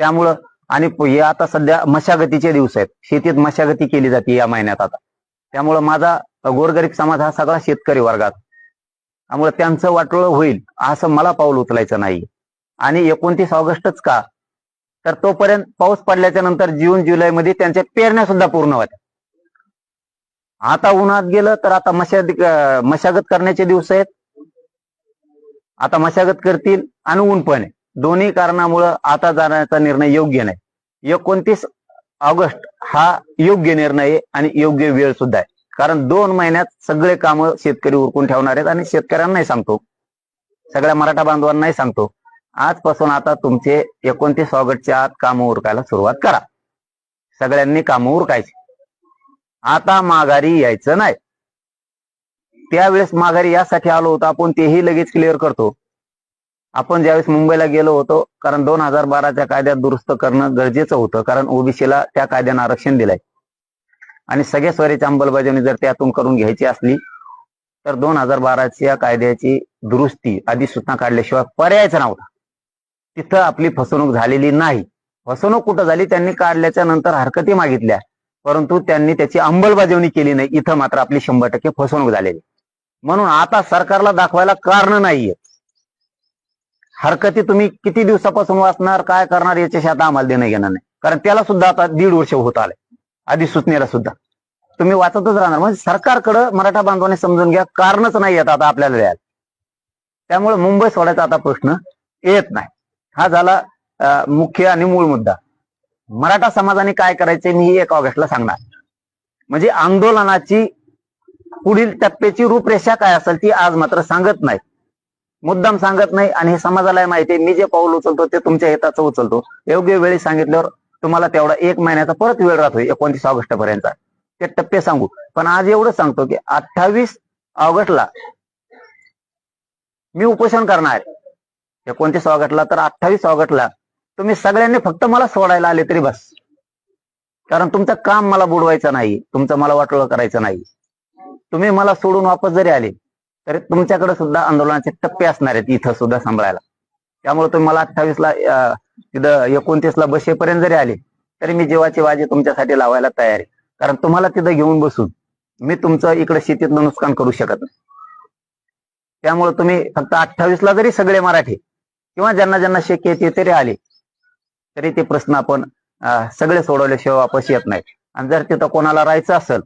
त्यामुळं आणि हे आता सध्या मशागतीचे दिवस आहेत. शेतीत मशागती केली जाते या महिन्यात आता. त्यामुळं माझा गोरगरीब समाज हा सगळा शेतकरी वर्गात. त्यामुळे त्यांचं वाटोळं होईल असं मला पाऊल उचलायचं नाही. आणि एकोणतीस ऑगस्टच का? तर तोपर्यंत पाऊस पडल्याच्या नंतर जून जुलैमध्ये त्यांच्या पेरण्या सुद्धा पूर्ण होत्या. आता उन्हात गेलं तर आता मशाद मशागत करण्याचे दिवस आहेत. आता मशागत करतील आणि ऊन पण आहे. दोन्ही कारणामुळं आता जाण्याचा निर्णय योग्य नाही. एकोणतीस ऑगस्ट हा योग्य निर्णय आहे आणि योग्य वेळ सुद्धा आहे. कारण दोन महिन्यात सगळे कामं शेतकरी उरकून ठेवणार आहेत आणि शेतकऱ्यांनाही सांगतो. सगळ्या मराठा बांधवांनाही सांगतो. आजपासून आता तुमचे एकोणतीस ऑगस्टच्या आत कामं उरकायला सुरुवात करा. सगळ्यांनी कामं उरकायची. आता माघारी यायचं नाही. त्यावेळेस माघारी यासाठी आलो होतो आपण तेही लगेच क्लिअर करतो. आपण ज्यावेळेस मुंबईला गेलो होतो कारण दोन हजार बाराच्या कायद्यात दुरुस्त करणं गरजेचं होतं कारण ओबीसीला त्या कायद्यानं आरक्षण दिलंय. आणि सगळ्या स्वरीची अंमलबजावणी जर त्यातून करून घ्यायची असली तर दोन हजार बाराच्या कायद्याची दुरुस्ती अधिसूचना काढल्याशिवाय पर्यायच नव्हता. तिथं आपली फसवणूक झालेली नाही. फसवणूक कुठं झाली? त्यांनी काढल्याच्या नंतर हरकती मागितल्या परंतु त्यांनी त्याची अंमलबजावणी केली नाही. इथं मात्र आपली शंभर टक्के फसवणूक झालेली म्हणून आता सरकारला दाखवायला कारण नाहीये. हरकती तुम्ही किती दिवसापासून वाचणार काय करणार याच्याशी आता आम्हाला देणं घेणार नाही. कारण त्याला सुद्धा आता दीड वर्ष होत आलंय अधिसूचनेला सुद्धा. तुम्ही वाचतच राहणार. म्हणजे सरकारकडं मराठा बांधवाने समजून घ्या कारणच नाही येत आता आपल्याला द्यायला. त्यामुळे मुंबई सोडायचा आता प्रश्न येत नाही. हा झाला मुख्य आणि मूळ मुद्दा. मराठा समाजाने काय करायचे मी एक ऑगस्टला सांगणार. म्हणजे आंदोलनाची पुढील टप्प्याची रूपरेषा काय असेल ती आज मात्र सांगत नाही. मुद्दाम सांगत नाही आणि हे समाजाला माहिती मी जे पाऊल उचलतो ते तुमच्या हिताचं उचलतो. योग्य वेळी सांगितल्यावर तुम्हाला तेवढा एक महिन्याचा परत वेळ राहतो एकोणतीस ऑगस्ट पर्यंत ते टप्पे सांगू. पण आज एवढं सांगतो की अठ्ठावीस ऑगस्टला मी उपोषण करणार. आहे. एकोणतीस ऑगस्टला तर अठ्ठावीस ऑगस्टला तुम्ही सगळ्यांनी फक्त मला सोडायला आले तरी बस. कारण तुमचं काम मला बुडवायचं नाही. तुमचं मला वाटोळं करायचं नाही. तुम्ही मला सोडून वापस जरी आले तरी तुमच्याकडे सुद्धा आंदोलनाचे टप्पे असणार आहेत इथं सुद्धा सांभाळायला. त्यामुळे तुम्ही मला अठ्ठावीसला तिथं एकोणतीसला बसेपर्यंत जरी आले तरी मी जीवाची बाजी तुमच्यासाठी लावायला तयार आहे. कारण तुम्हाला तिथं घेऊन बसून मी तुमचं इकडे शेतीतलं नुकसान करू शकत नाही. त्यामुळे तुम्ही फक्त अठ्ठावीसला जरी सगळे मराठी किंवा ज्यांना ज्यांना शक्य ते तरी आले तरी ते प्रश्न आपण सगळे सोडवल्याशिवाय वापस येत नाही आणि जर तिथं कोणाला राहायचं असेल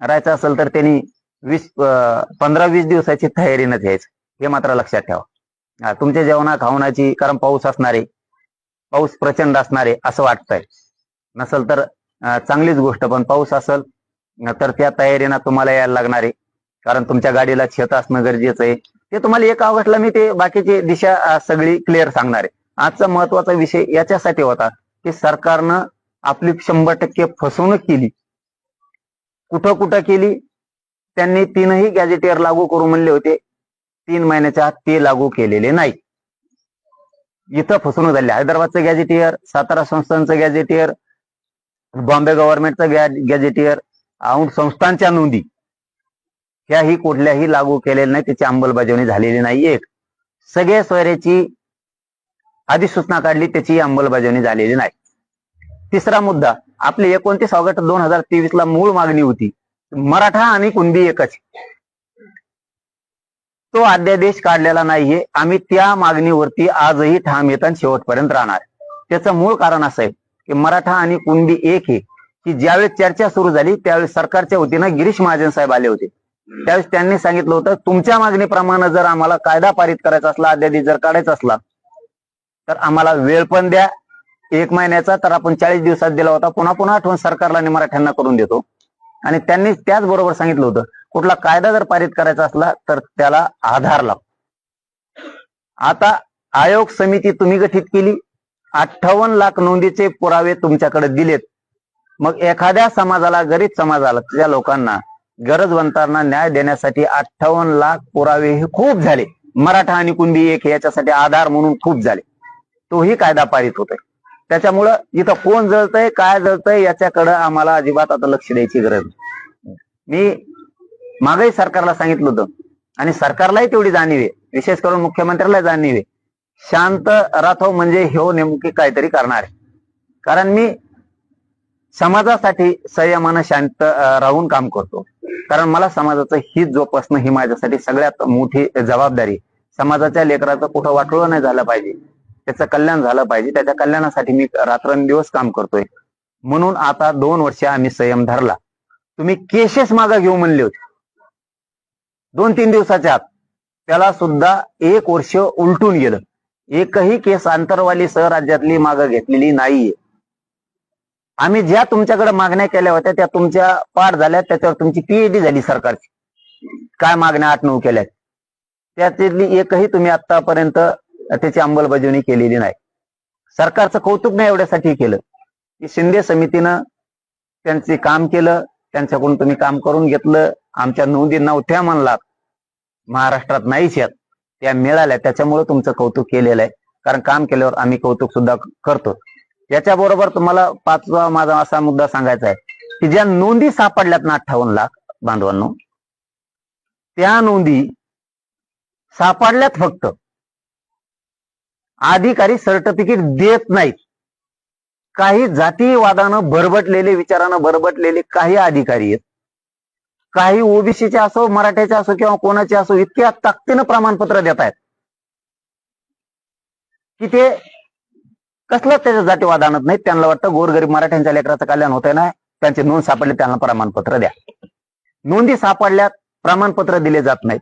राहायचं असेल तर त्यांनी वीस पंधरा वीस दिवसाची तयारीनं घ्यायचं. हे मात्र लक्षात ठेवा. तुमच्या जेवणा खावणाची कारण पाऊस असणारे पाऊस प्रचंड असणारे असं वाटतंय. नसल तर चांगलीच गोष्ट पण पाऊस असेल तर त्या तयारीनं तुम्हाला यायला लागणार. आहे कारण तुमच्या गाडीला छेत असणं गरजेचं आहे. ते तुम्हाला एक ऑगस्टला मी ते बाकीची दिशा सगळी क्लिअर सांगणार आहे. आजचा महत्त्वाचा विषय याच्यासाठी होता की सरकारनं आपली शंभर टक्के फसवणूक केली. कुठं कुठं केली? त्यांनी तीनही गॅजेटियर लागू करू म्हणले होते. तीन महिन्याच्या आत ते लागू केलेले नाही. इथं फसवणूक झाली. हैदराबादचं गॅजेटियर सातारा संस्थांचं गॅजेटियर बॉम्बे गव्हर्नमेंटचं गॅजेटियर औंध संस्थांच्या नोंदी. ह्याही कुठल्याही लागू केलेल्या नाही. त्याची अंमलबजावणी झालेली नाही एक सगळे सोयऱ्याची अधिसूचना काढली. त्याची अंमलबजावणी झालेली नाही. तिसरा मुद्दा. आपली एकोणतीस ऑगस्ट दोन हजार तेवीस ला मूळ मागणी होती. मराठा आणि कुणबी एकच. तो अध्यादेश काढलेला नाहीये. आम्ही त्या मागणीवरती आजही ठाम येत शेवटपर्यंत राहणार. त्याचं मूळ कारण असं आहे की मराठा आणि कुणबी एक आहे. की ज्यावेळेस चर्चा सुरू झाली त्यावेळेस सरकारच्या वतीनं गिरीश महाजन साहेब आले होते. त्यावेळेस त्यांनी सांगितलं होतं तुमच्या मागणीप्रमाणे जर आम्हाला कायदा पारित करायचा असला अध्यादेश जर काढायचा असला तर आम्हाला वेळ पण द्या. एक महिन्याचा तर आपण चाळीस दिवसात दिला होता. पुन्हा पुन्हा आठवण सरकारला आणि मराठ्यांना करून देतो. आणि त्यांनी त्याचबरोबर सांगितलं होतं कुठला कायदा जर पारित करायचा असला तर त्याला आधार लागतो. आता आयोग समिती तुम्ही गठीत केली अठ्ठावन्न लाख नोंदीचे पुरावे तुमच्याकडे दिलेत. मग एखाद्या समाजाला गरीब समाजाला त्या लोकांना गरजवंतांना न्याय देण्यासाठी अठ्ठावन्न लाख पुरावे हे खूप झाले. मराठा आणि कुणबी एक याच्यासाठी आधार म्हणून खूप झाले. तोही कायदा पारित होतोय. त्याच्यामुळं इथं कोण जळतंय काय जळतंय याच्याकडं आम्हाला अजिबात आता लक्ष द्यायची गरज नाही. मी मागही सरकारला सांगितलं होतं. आणि सरकारलाही तेवढी जाणीव आहे. विशेष करून मुख्यमंत्र्याला जाणीव आहे. शांत राहतो म्हणजे ह्यो नेमकी काहीतरी करणार आहे. कारण मी समाजासाठी संयमानं शांत राहून काम करतो. कारण मला समाजाचं हित जोपासणं ही माझ्यासाठी सगळ्यात मोठी जबाबदारी समाजाच्या लेकराचं कुठं वाटोळं नाही झालं पाहिजे. त्याचं कल्याण झालं पाहिजे. त्याच्या कल्याणासाठी मी रात्रंदिवस काम करतोय. म्हणून आता दोन वर्ष आम्ही संयम धरला. तुम्ही केसेस माझा घेऊ म्हणले होते. दोन तीन दिवसाच्या आत. त्याला सुद्धा एक वर्ष उलटून गेलं. एकही केस आंतरवाली सह राज्यातली मागं घेतलेली नाहीये. आम्ही ज्या तुमच्याकडे मागण्या केल्या होत्या त्या तुमच्या पाठ झाल्या त्याच्यावर तुमची पीएचडी झाली सरकारची. काय मागण्या आठ नऊ केल्या त्यातली एकही तुम्ही आतापर्यंत त्याची अंमलबजावणी केलेली नाही. सरकारचं कौतुक नाही एवढ्यासाठी केलं. की शिंदे समितीनं त्यांचे काम केलं त्यांच्याकडून तुम्ही काम करून घेतलं आमच्या नोंदी नव्हत्या म्हणलात. महाराष्ट्रात नाहीच यात. त्या मिळाल्या त्याच्यामुळे तुमचं कौतुक केलेलं आहे. कारण काम केल्यावर आम्ही कौतुक सुद्धा करतो. याच्याबरोबर तुम्हाला पाचवा माझा असा मुद्दा सांगायचा आहे की ज्या नोंदी सापडल्यात ना अठ्ठावन्न लाख बांधवांनो त्या नोंदी सापडल्यात फक्त अधिकारी सर्टिफिकेट देत नाहीत. काही जातीवादानं भरबटलेले विचारानं भरबटलेले काही अधिकारी आहेत. काही ओबीसीचे असो मराठ्याचे असो किंवा कोणाचे असो इतक्या ताकदीनं प्रमाणपत्र देत आहेत. की ते कसलंच त्याच्या जातीवाद आणत नाहीत. त्यांना वाटतं गोरगरीब मराठ्यांच्या लेकराचं कल्याण होतंय ना त्यांचे नोंद सापडले त्यांना प्रमाणपत्र द्या. नोंदी सापडल्यात प्रमाणपत्र दिले जात नाहीत.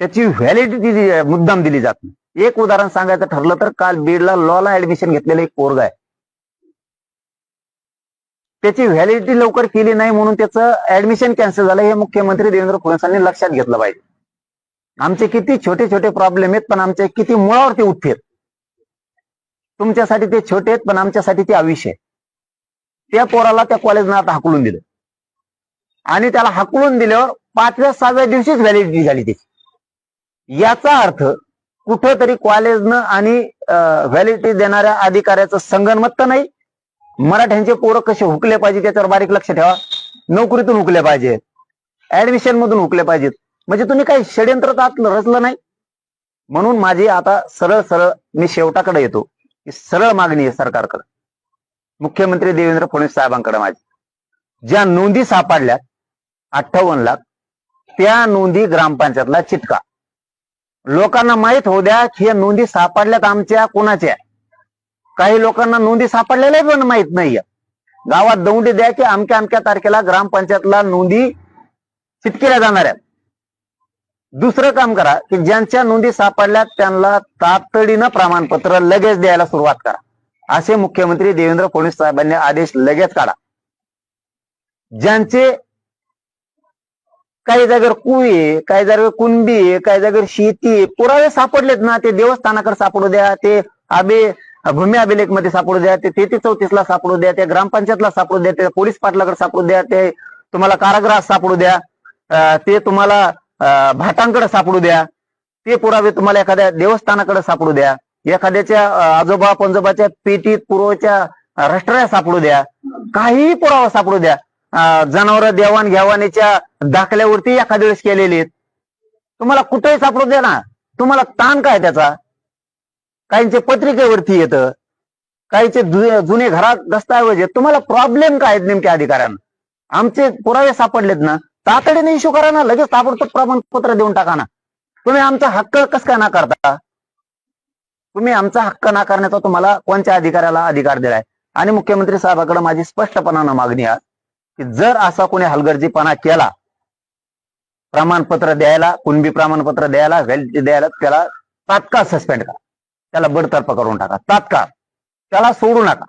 त्याची व्हॅलिडिटी मुद्दाम दिली जात नाही. एक उदाहरण सांगायचं ठरलं तर काल बीडला लॉला ऍडमिशन घेतलेला एक पोरग आहे. त्याची व्हॅलिडिटी लवकर केली नाही म्हणून त्याचं ऍडमिशन कॅन्सल झालं. हे मुख्यमंत्री देवेंद्र फडणवीसांनी लक्षात घेतलं पाहिजे. आमचे किती छोटे छोटे प्रॉब्लेम आहेत पण आमचे किती मुळावरती उठते तुमच्यासाठी ते छोटे आहेत पण आमच्यासाठी ते आयुष्य आहे त्या पोराला त्या कॉलेजनं आता हाकलून दिलं. आणि त्याला हाकलून दिल्यावर पाचव्या सहाव्या दिवशीच व्हॅलिडिटी झाली त्याची. याचा अर्थ कुठंतरी कॉलेजनं आणि व्हॅलिडिटी देणाऱ्या अधिकाऱ्याचं संगनमत तर नाही. मराठ्यांचे पोरं कसे हुकले पाहिजे त्याच्यावर बारीक लक्ष ठेवा. नोकरीतून हुकले पाहिजे ऍडमिशन मधून हुकले पाहिजेत. म्हणजे तुम्ही काही षडयंत्र आत रचलं नाही. म्हणून माझी आता सरळ सरळ मी शेवटाकडे येतो. की सरळ मागणी आहे सरकारकडे. मुख्यमंत्री देवेंद्र फडणवीस साहेबांकडे माझी. ज्या नोंदी सापडल्या अठ्ठावन्न लाख त्या नोंदी ग्रामपंचायतला चिटका. लोकांना माहीत होऊ द्या की या नोंदी सापडल्यात आमच्या कोणाच्या. काही लोकांना नोंदी सापडलेल्या पण माहीत नाहीये. गावात दौंडी द्या की अमक्या अमक्या तारखेला ग्रामपंचायतला नोंदी चितकेल्या जाणार आहेत. दुसरं काम करा की ज्यांच्या नोंदी सापडल्यात त्यांना तातडीनं प्रमाणपत्र लगेच द्यायला सुरुवात करा. असे मुख्यमंत्री देवेंद्र फडणवीस साहेबांनी आदेश लगेच काढा. ज्यांचे काही जागेवर कुळी आहे काही जागेवर कुणबी आहे काही जागेवर शेती आहे. पुरावे सापडलेत ना ते देवस्थानाकडे सापडू द्या ते आबे भूमी अभिलेखमध्ये सापडू द्या ते तेहतीस चौतीस ला सापडू द्या त्या ग्रामपंचायतला सापडू द्या ते पोलीस पाटलाकडे सापडू द्या ते तुम्हाला कारागृहात सापडू द्या ते तुम्हाला भाटांकडे सापडू द्या ते पुरावे तुम्हाला एखाद्या देवस्थानाकडे सापडू द्या एखाद्याच्या आजोबा पंजोबाच्या पेटीत पूर्वच्या राष्ट्राला सापडू द्या काहीही पुरावा सापडू द्या. जनावर देवाण घेवाणीच्या दाखल्यावरती एखाद्या वेळेस केलेले आहेत. तुम्हाला कुठेही सापडू द्या ना. तुम्हाला ताण काय त्याचा? काहींचे पत्रिकेवरती येतं. काहीचे जुने घरात दस्तावेज आहेत. तुम्हाला प्रॉब्लेम काय आहेत नेमक्या अधिकाऱ्यांना? आमचे पुरावे सापडलेत ना. तातडीने इश्यू करा ना. लगेच ताबडतोब प्रमाणपत्र देऊन टाका ना. तुम्ही आमचा हक्क कस काय ना करता तुम्ही आमचा हक्क नाकारण्याचा तुम्हाला कोणत्या अधिकाऱ्याला अधिकार दिलाय? आणि मुख्यमंत्री साहेबाकडे माझी स्पष्टपणानं मागणी आहे. की जर असा कोणी हलगर्जीपणा केला प्रमाणपत्र द्यायला कुणबी प्रमाणपत्र द्यायला व्हॅलिडिटी द्यायला त्याला तात्काळ सस्पेंड करा. त्याला बडतर्फ करून टाका. तात्काळ. त्याला सोडू नका.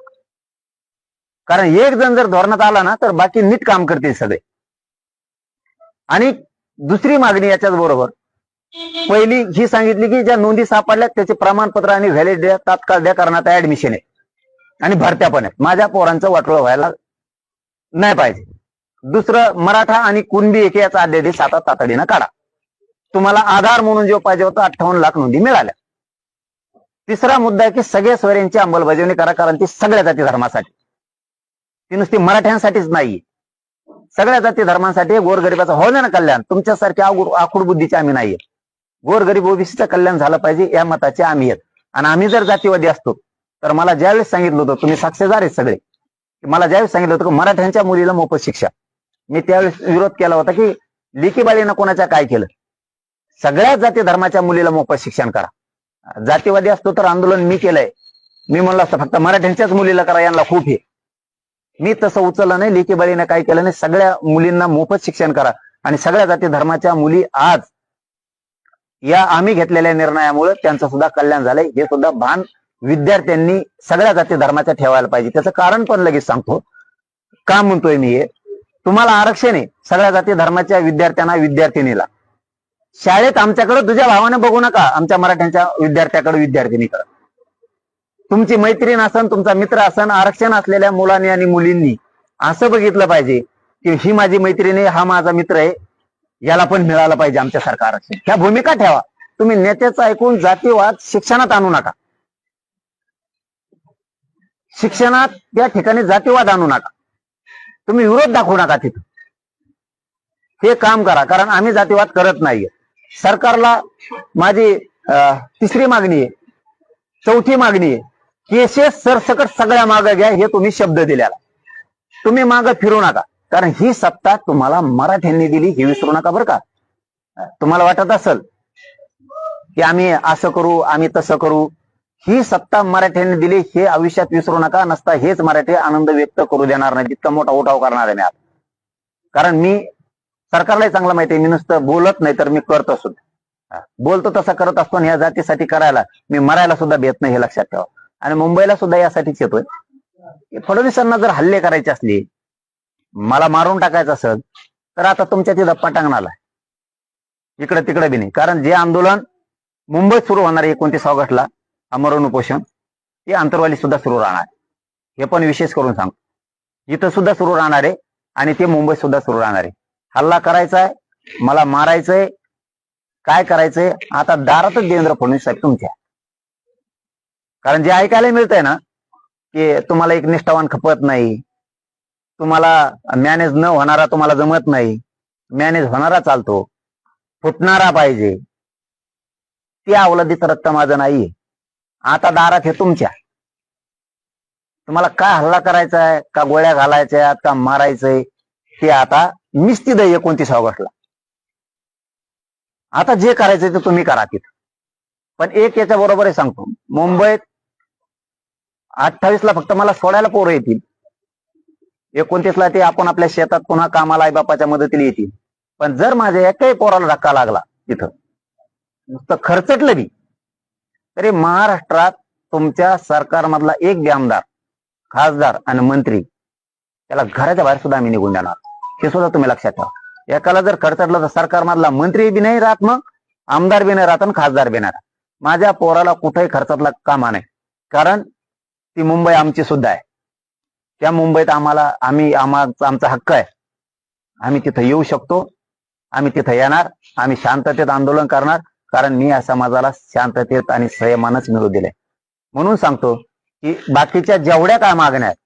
कारण एक जण जर धोरणात आला ना तर बाकी नीट काम करतील सगळे. आणि दुसरी मागणी याच्याच बरोबर. पहिली ही सांगितली की ज्या नोंदी सापडल्यात त्याचे प्रमाणपत्र आणि व्हॅलिडिटी तात्काळ द्या कारण आता ऍडमिशन आहे. आणि भरत्या पण आहेत. माझ्या पोरांचं वाटोळं व्हायला नाही पाहिजे. दुसरं मराठा आणि कुणबी एक याचा अध्यादेश आता तातडीनं काढा. तुम्हाला आधार म्हणून जो पाहिजे होता अठ्ठावन्न लाख नोंदी मिळाल्या. तिसरा मुद्दा आहे की सगळ्या स्वरांची अंमलबजावणी करा कारण ती सगळ्या जाती धर्मासाठी. ती नुसती मराठ्यांसाठीच नाहीये. सगळ्या जाती धर्मांसाठी गोरगरिबाचं हो ना कल्याण तुमच्यासारख्या आकुड बुद्धीचे आम्ही नाहीये. गोरगरीब ओबीसीचं कल्याण झालं पाहिजे या मताचे आम्ही आहेत. आणि आम्ही जर जातीवादी असतो तर मला ज्यावेळेस सांगितलं होतं तुम्ही साक्षीदार आहेत सगळे. मला ज्यावेळेस सांगितलं होतं की मराठ्यांच्या मुलीला मोफत शिक्षा. मी त्यावेळेस विरोध केला होता की लिखीबाळीनं कोणाच्या काय केलं? सगळ्या जाती धर्माच्या मुलीला मोफत शिक्षण करा. जातीवादी असतो तर आंदोलन मी केलंय. मी म्हणलं असतं फक्त मराठ्यांच्याच मुलीला करा यांना खूप हे. मी तसं उचललं नाही लेकीबाळीनं काय केलं नाही सगळ्या मुलींना मोफत शिक्षण करा. आणि सगळ्या जाती धर्माच्या मुली आज या आम्ही घेतलेल्या निर्णयामुळे त्यांचं सुद्धा कल्याण झालंय. हे सुद्धा भान विद्यार्थ्यांनी सगळ्या जाती धर्माच्या ठेवायला पाहिजे. त्याचं कारण पण लगेच सांगतो. का म्हणतोय मी हे? तुम्हाला आरक्षण आहे सगळ्या जाती धर्माच्या विद्यार्थ्यांना विद्यार्थिनीला. शाळेत आमच्याकडे तुझ्या भावाने बघू नका. आमच्या मराठ्यांच्या विद्यार्थ्याकडे विद्यार्थिनीकडे. तुमची मैत्रीण असन तुमचा मित्र असन आरक्षण असलेल्या मुलांनी आणि मुलींनी असं बघितलं पाहिजे की ही माझी मैत्रीण आहे हा माझा मित्र आहे याला पण मिळालं पाहिजे आमच्यासारखं आरक्षण. ह्या भूमिका ठेवा. तुम्ही नेत्याचं ऐकून जातीवाद शिक्षणात आणू नका. शिक्षणात त्या ठिकाणी जातीवाद आणू नका. तुम्ही विरोध दाखवू नका तिथं. हे काम करा कारण आम्ही जातीवाद करत नाहीये. सरकारला माझी तिसरी मागणी आहे चौथी मागणी आहे. केसेस सरसकट सगळ्या मागं घ्या हे तुम्ही शब्द दिलेला. तुम्ही मागं फिरू नका कारण ही सत्ता तुम्हाला मराठ्यांनी दिली हे विसरू नका बरं का. तुम्हाला वाटत असेल की आम्ही असं करू आम्ही तसं करू ही सत्ता मराठ्यांनी दिली हे आयुष्यात विसरू नका नसता हेच मराठी आनंद व्यक्त करू देणार नाही. जितका मोठा उठाव करणार आहे मी आता कारण मी सरकारलाही चांगलं माहिती आहे मी नुसतं बोलत नाही तर मी करतो सुद्धा बोलतो तसं करत असतो आणि या जातीसाठी करायला मी मरायला सुद्धा भेट नाही हे लक्षात ठेवा. आणि मुंबईला सुद्धा यासाठीच येतोय. फडणवीसांना जर हल्ले करायचे असले मला मारून टाकायचं असेल तर आता तुमच्या तिथं पटांगणाला इकडे तिकडे बी नाही. कारण जे आंदोलन मुंबईत सुरू होणार आहे एकोणतीस ऑगस्टला अमरण उपोषण ते अंतरवाली सुद्धा सुरू राहणार. हे पण विशेष करून सांगतो. इथं सुद्धा सुरू राहणार आहे आणि ते मुंबईत सुद्धा सुरू राहणार. आहे हल्ला करायचा आहे मला मारायचंय काय करायचंय आता दारातच देवेंद्र फडणवीस साहेब तुमच्या. कारण जे ऐकायला मिळतंय ना की तुम्हाला एक निष्ठावान खपत नाही तुम्हाला मॅनेज न होणारा तुम्हाला जमत नाही मॅनेज होणारा चालतो फुटणारा पाहिजे ती अवलंबित रक्त माझं नाहीये. आता दारात हे तुमच्या. तुम्हाला काय हल्ला करायचा आहे का गोळ्या घालायच्या का मारायचंय ते आता निश्चित एकोणतीस ऑगस्टला आता जे करायचंय ते तुम्ही करा तिथं. पण एक याच्या बरोबर सांगतो. मुंबईत अठ्ठावीसला फक्त मला सोडायला पोरं येतील. एकोणतीसला ते आपण आपल्या शेतात पुन्हा कामाला आई बापाच्या मदतीला येतील. पण जर माझ्या एकही पोराला धक्का लागला तिथं नुसतं खर्चटलं बी. तरी महाराष्ट्रात तुमच्या सरकारमधला एक बी आमदार खासदार आणि मंत्री त्याला घराच्या बाहेर सुद्धा आम्ही निघून देणार. हे सुद्धा तुम्ही लक्षात ठेवा. एकाला जर खर्चटलं तर सरकारमधला मंत्री बी नाही राहत मग आमदार बी नाही राहत आणि खासदार बी नाही राहत. माझ्या पोराला कुठेही खर्चातला कामा नाही. कारण ती मुंबई आमची सुद्धा आहे. त्या मुंबईत आम्हाला आम्ही आम्हाला आमचा हक्क आहे. आम्ही तिथं येऊ शकतो. आम्ही तिथं येणार. आम्ही शांततेत आंदोलन करणार. कारण मी या समाजाला शांततेत आणि संयमानच मिळू दिले म्हणून सांगतो की बाकीच्या जेवढ्या काय मागण्या आहेत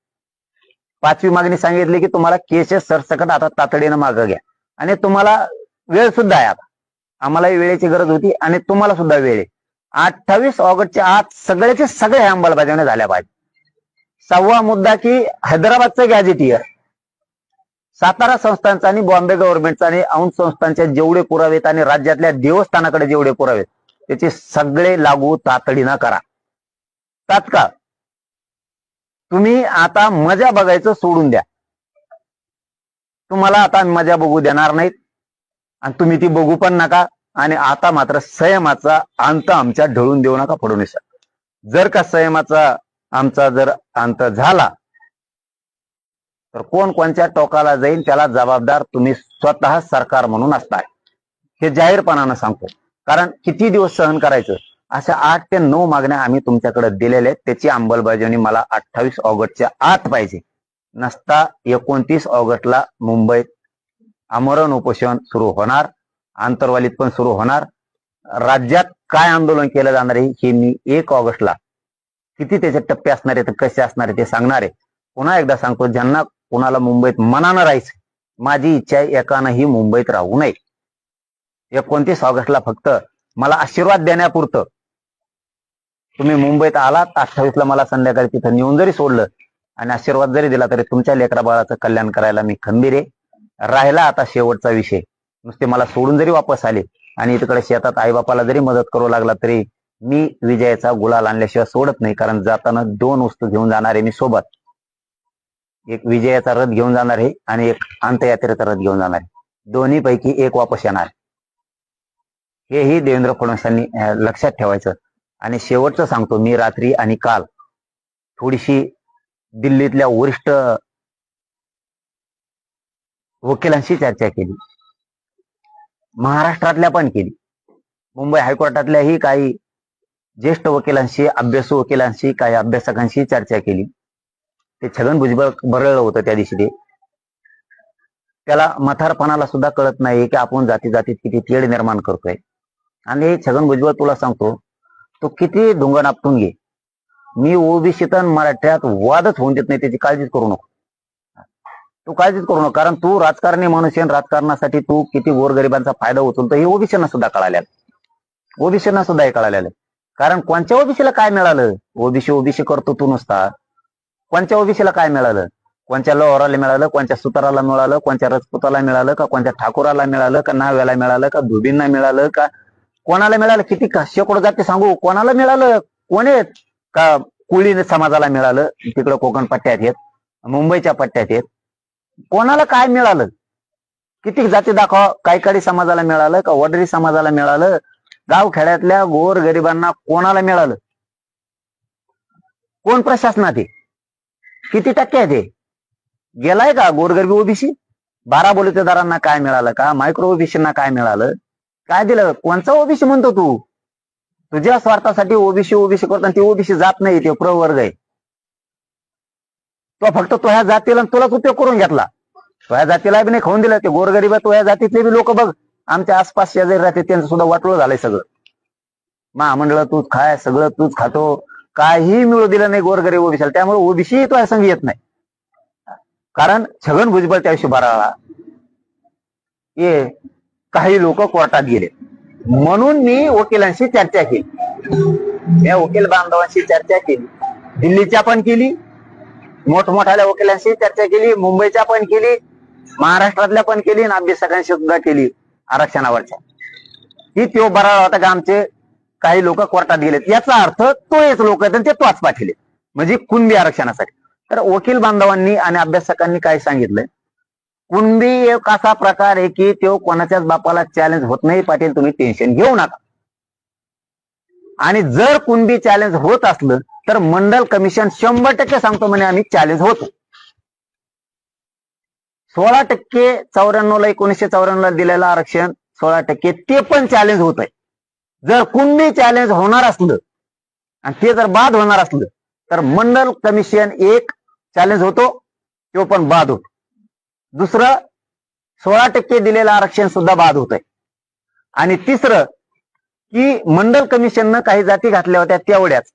पाचवी मागणी सांगितली की तुम्हाला केसेस सरसकट आता तातडीनं मागं घ्या. आणि तुम्हाला वेळ सुद्धा आहे आता. आम्हालाही वेळेची गरज होती आणि तुम्हाला सुद्धा वेळ आहे. अठ्ठावीस ऑगस्टच्या आत सगळ्याचे सगळे अंमलबजावणी झाल्या पाहिजे. सहावा मुद्दा की हैदराबादचं गॅजेटियर सातारा संस्थांचा आणि बॉम्बे गव्हर्नमेंटचा आणि औंध संस्थांच्या जेवढे पुरावेत आणि राज्यातल्या देवस्थानाकडे जेवढे पुरावेत त्याचे सगळे लागू तातडीनं करा. तात्काळ. तुम्ही आता मजा बघायचं सोडून द्या. तुम्हाला आता मजा बघू देणार नाहीत. आणि तुम्ही ती बघू पण नका आणि आता मात्र संयमाचा अंत आमच्या ढळून देऊ नका फडणवीस जर का संयमाचा आमचा जर अंत झाला तर कोण कोणत्या टोकाला जाईल त्याला जबाबदार तुम्ही स्वतः सरकार म्हणून असताय. हे जाहीरपणानं सांगतो. कारण किती दिवस सहन करायचं? अशा आठ ते नऊ मागण्या आम्ही तुमच्याकडे दिलेल्या आहेत. त्याची अंमलबजावणी मला अठ्ठावीस ऑगस्टच्या आत पाहिजे. नसता एकोणतीस ऑगस्टला मुंबईत आमरण उपोषण सुरू होणार. आंतरवालीत पण सुरू होणार. राज्यात काय आंदोलन केलं जाणार आहे हे मी एक ऑगस्टला किती त्याचे टप्पे असणार आहेत कसे असणार आहे ते सांगणार आहे. पुन्हा एकदा सांगतो ज्यांना कुणाला मुंबईत मनानं राहायचं माझी इच्छा आहे एकानंही मुंबईत राहू नये. एकोणतीस ऑगस्टला फक्त मला आशीर्वाद देण्यापुरतं. तुम्ही मुंबईत आलात अठ्ठावीसला मला संध्याकाळी तिथं नेऊन जरी सोडलं आणि आशीर्वाद जरी दिला तरी तुमच्या लेकरा बाळाचं कल्याण करायला मी खंबीर आहे. राहिला आता शेवटचा विषय. नुसते मला सोडून जरी वापस आले आणि तिकडे शेतात आईबापाला जरी मदत करू लागला तरी मी विजयाचा गुलाल आणल्याशिवाय सोडत नाही कारण जाताना दोन वस्तू घेऊन जाणार आहे मी सोबत. एक विजयाचा रथ घेऊन जाणार आहे आणि एक अंतयात्रेचा रथ घेऊन जाणार आहे दोन्ही पैकी एक वापस येणार हेही देवेंद्र फडणवीसांनी लक्षात ठेवायचं. आणि शेवटचं सांगतो मी रात्री आणि काल. थोडीशी दिल्लीतल्या वरिष्ठ वकिलांशी चर्चा केली. महाराष्ट्रातल्या पण केली. मुंबई हायकोर्टातल्याही काही ज्येष्ठ वकिलांशी अभ्यासू वकिलांशी काही अभ्यासकांशी चर्चा केली. ते छगन भुजबळ भरलेलं होतं त्या दिवशी ते. त्याला मथारपणाला सुद्धा कळत नाही की आपण जाती जातीत किती तेढ निर्माण करतोय. आणि छगन भुजबळ तुला सांगतो तो किती धुंगण आपटून घे. मी ओबीसीत आणि मराठ्यात वादच होऊन देत नाही त्याची काळजीच करू नको. तू काळजीच करू नको कारण तू राजकारणी माणूस आहे आणि राजकारणासाठी तू किती गोरगरिबांचा फायदा उचलतो हे ओबीसीना सुद्धा कळाल्या ओबीसीना सुद्धा हे कळालेलं कारण कोणत्या ओबीसीला काय मिळालं? ओबीसी ओबीसी करतो तू नुसता. कोणत्या ओबीसीला काय मिळालं? कोणत्या लोहराला मिळालं? कोणत्या सुताराला मिळालं? कोणत्या रजपुताला मिळालं? का कोणत्या ठाकुराला मिळालं? का नाव्याला मिळालं? का धुबींना मिळालं? का कोणाला मिळालं? किती का शेकडो जाते सांगू? कोणाला मिळालं? कोण आहेत? का कुळी समाजाला मिळालं? तिकडं कोकण पट्ट्यात येत मुंबईच्या पट्ट्यात येत कोणाला काय मिळालं? किती जाती दाखवा? कायकाडी समाजाला मिळालं? का वडरी समाजाला मिळालं? गाव खेड्यातल्या गोर गरिबांना कोणाला मिळालं? कोण प्रशासनात आहे? किती टक्के आहे ते? गेलाय का गोरगरबी ओबीसी? बारा बोलतेदारांना काय मिळालं का? मायक्रो ओबीसींना काय मिळालं? काय दिलं? कोणचा ओबीसी म्हणतो तू? तुझ्या स्वार्थासाठी ओबीसी ओबीसी करताना ती ओबीसी जात नाही ते प्रवर्ग आहे. तो फक्त तो ह्या जातीला तुलाच उपयोग करून घेतला. तो ह्या जातीला बी नाही खाऊन दिलं. ते गोरगरीब तो ह्या जातीतले बी लोक बघ. आमच्या आसपास शेजारी राहते त्यांचं सुद्धा वाटलं झालंय सगळं. महामंडळ तूच खाय सगळं तूच खातो. काही मिळू दिलं नाही गोरगरीब ओबीसीला त्यामुळे ओबीसी तो संघ येत नाही. कारण छगन भुजबळ त्या दिवशी भराळा हे काही लोक कोर्टात गेले. म्हणून मी वकिलांशी चर्चा केली. या वकील बांधवांशी चर्चा केली. दिल्लीच्या पण केली. मोठमोठ्या वकिलांशी चर्चा केली. मुंबईच्या पण केली. महाराष्ट्रातल्या पण केली. आणि अभ्यासकांशी सुद्धा केली आरक्षणावरच्या. ही तो बरा होता का आमचे? काही लोक कोर्टात गेलेत. याचा अर्थ तो एक लोक आहेत आणि ते तोच पाठवले म्हणजे कुणबी आरक्षणासाठी. तर वकील बांधवांनी आणि अभ्यासकांनी काय सांगितलंय? कुणबी एक असा प्रकार आहे की तो कोणाच्याच बापाला चॅलेंज होत नाही. पाटील तुम्ही टेन्शन घेऊ नका. आणि जर कुणबी चॅलेंज होत असलं तर मंडल कमिशन शंभर टक्के सांगतो म्हणे आम्ही चॅलेंज होतो. सोळा टक्के चौऱ्याण्णवला एकोणीसशे चौऱ्याण्णव ला दिलेलं आरक्षण सोळा टक्के ते पण चॅलेंज होत आहे जर कुणबी चॅलेंज होणार असलं आणि ते जर बाद होणार असलं तर मंडल कमिशन एक चॅलेंज होतो तो पण बाद होतो. दुसरं सोळा टक्के दिलेलं आरक्षण सुद्धा बाद होत आहे आणि तिसरं की मंडल कमिशननं काही जाती घातल्या होत्या तेवढ्याच.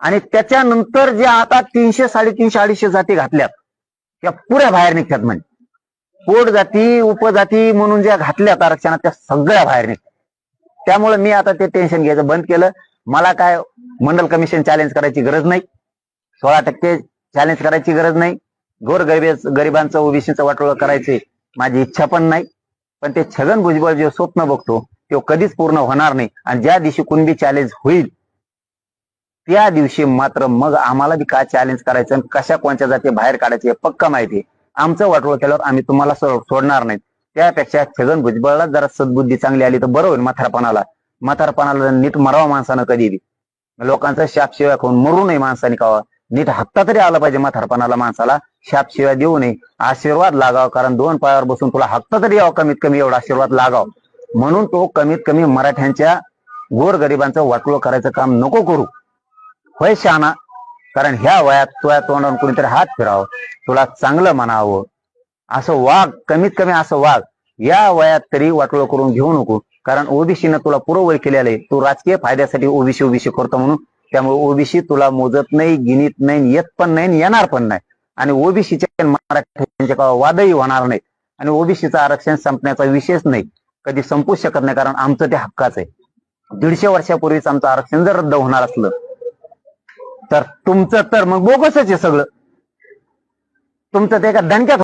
आणि त्याच्यानंतर जे आता तीनशे साडेतीनशे अडीचशे जाती घातल्यात त्या पुऱ्या बाहेर निघतात म्हणजे पोट जाती उपजाती म्हणून ज्या घातल्यात आरक्षणात त्या सगळ्या बाहेर निघतात. त्यामुळे मी आता ते टेन्शन घ्यायचं बंद केलं. मला काय मंडल कमिशन चॅलेंज करायची गरज नाही. सोळा टक्के चॅलेंज करायची गरज नाही. गोर गरिबांचं ओबीसीचं वाटोळं करायचे माझी इच्छा पण नाही. पण ते छगन भुजबळ जे स्वप्न बघतो ते कधीच पूर्ण होणार नाही. आणि ज्या दिवशी कुणबी चॅलेंज होईल त्या दिवशी मात्र मग आम्हाला बी काय चॅलेंज करायचं आणि कशा कोणत्या जाती बाहेर काढायचे पक्का माहिती आमचं वाटोळं केल्यावर आम्ही तुम्हाला सोडणार नाही त्यापेक्षा छगन भुजबळला जरा सद्बुद्धी चांगली आली तर बरं होईल म्हातारपणाला. म्हातारपणाला नीट मरावा माणसानं कधी बी. लोकांचा शाप शिवाय खाऊन मरू नये माणसाने कावा. नीट हत्ता तरी आला पाहिजे म्हातारपणाला माणसाला. शाप शिवाय देऊ नये. आशीर्वाद लागाव कारण दोन पायावर बसून तुला हक्ता तरी यावं कमीत कमी एवढा आशीर्वाद लागाव. म्हणून तो कमीत कमी मराठ्यांच्या गोरगरिबांचं वाटलो करायचं काम नको करू. होय शहाणा कारण ह्या वयात तुझ्या तोंडावर कोणीतरी हात फिरावं. तुला चांगलं म्हणावं. असं वाघ कमीत कमी असं वाघ. या वयात तरी वाटोळ करून घेऊ नको. कारण ओबीसीनं तुला पुरवळ केलेलं आहे. तू राजकीय फायद्यासाठी ओबीसी ओबीसी करतो म्हणून. त्यामुळे ओबीसी तुला मोजत नाही गिनीत नाही येत पण नाही येणार पण नाही. आणि ओबीसीच्या मराठ्यांच्या वादही होणार नाही. आणि ओबीसीचं आरक्षण संपण्याचा विषयच नाही. कधी संपू शकत नाही कारण आमचं ते हक्काच आहे. दीडशे वर्षापूर्वीच आमचं आरक्षण जर रद्द होणार असलं तर तुमचं तर मग बोगसच आहे सगळं. तुमचं ते एका दणक्यात